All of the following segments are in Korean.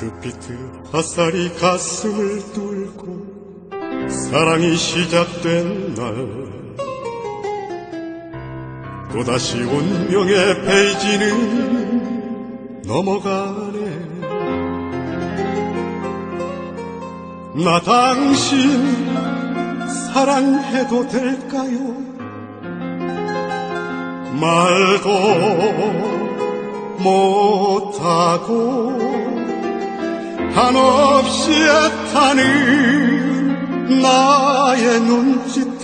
주피트 햇살이 가슴을 뚫고 사랑이 시작된 날 또다시 운명의 페이지는 넘어가네 나 당신 사랑해도 될까요? 말도 못하고 한없이 애타는 나의 눈짓들.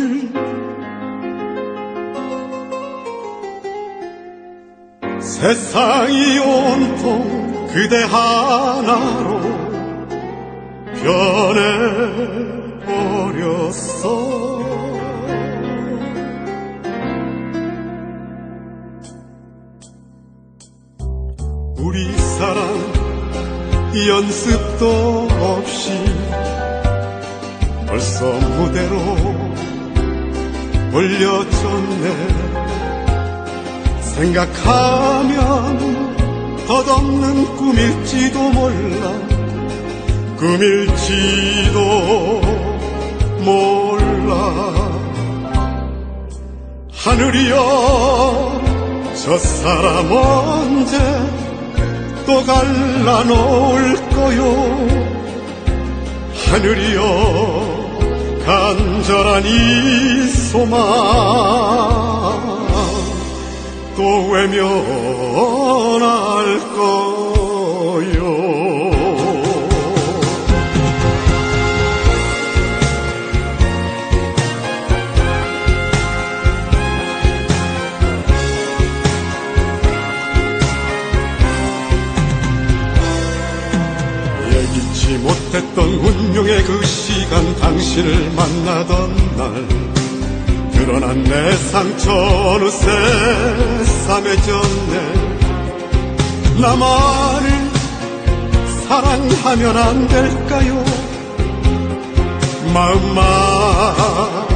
세상이 온통 그대 하나로 변해버렸어. 우리 사랑 연습도 없이 벌써 무대로 올려졌네. 생각하면 덧없는 꿈일지도 몰라. 꿈일지도 몰라. 하늘이여 저 사람 언제 또 갈라 놓을 거요. 하늘이여 간절한 이 소망 또 외면할 거 못했던 운명의 그 시간 당신을 만나던 날. 드러난 내 상처 어느새 싸매졌네. 나만을 사랑하면 안 될까요? 마음만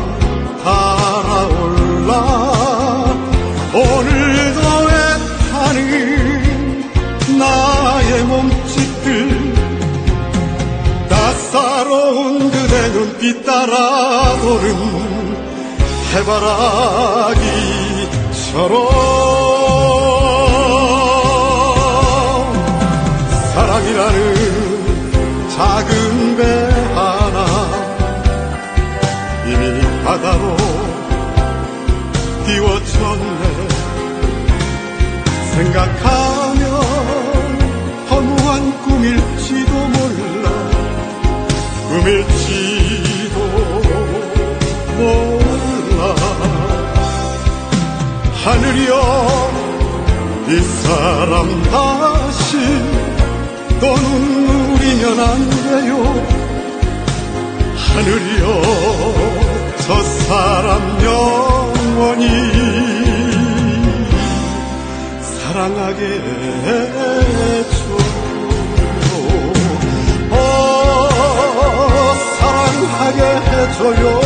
따사로운 그대 눈빛 따라 도는 해바라기처럼. 사랑이라는 작은 배 하나 이미 바다로 띄워졌네. 생각하 하늘이여 이 사람 다시 또 눈물이면 안 돼요. 하늘이여 저 사람 영원히 사랑하게 해줘요. 어 사랑하게 해줘요